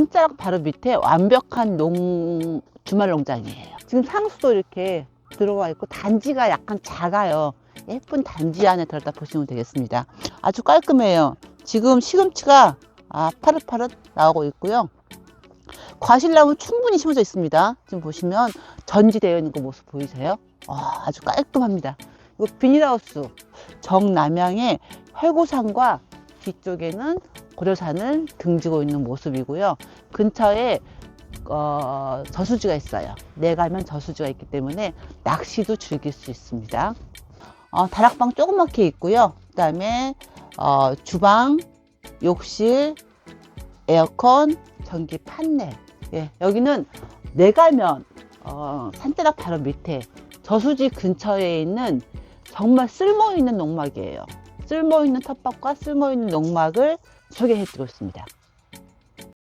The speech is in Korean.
산자락 바로 밑에 완벽한 농 주말 농장이에요. 지금 상수도 이렇게 들어와 있고 단지가 약간 작아요. 예쁜 단지 안에 들었다 보시면 되겠습니다. 아주 깔끔해요. 지금 시금치가 아, 파릇파릇 나오고 있고요. 과실나무 충분히 심어져 있습니다. 지금 보시면 전지되어 있는 그 모습 보이세요? 와, 아주 깔끔합니다. 이거 비닐하우스 정남향의 회고산과 뒤쪽에는 고려산을 등지고 있는 모습이고요. 근처에 어, 저수지가 있어요. 내가면 저수지가 있기 때문에 낚시도 즐길 수 있습니다. 어, 다락방 조그맣게 있고요. 그 다음에 어, 주방, 욕실, 에어컨, 전기 판넬. 예, 여기는 내가면 어, 산자락 바로 밑에 저수지 근처에 있는 정말 쓸모 있는 농막이에요. 쓸모 있는 텃밭과 쓸모 있는 농막을 소개해 드리고 있습니다.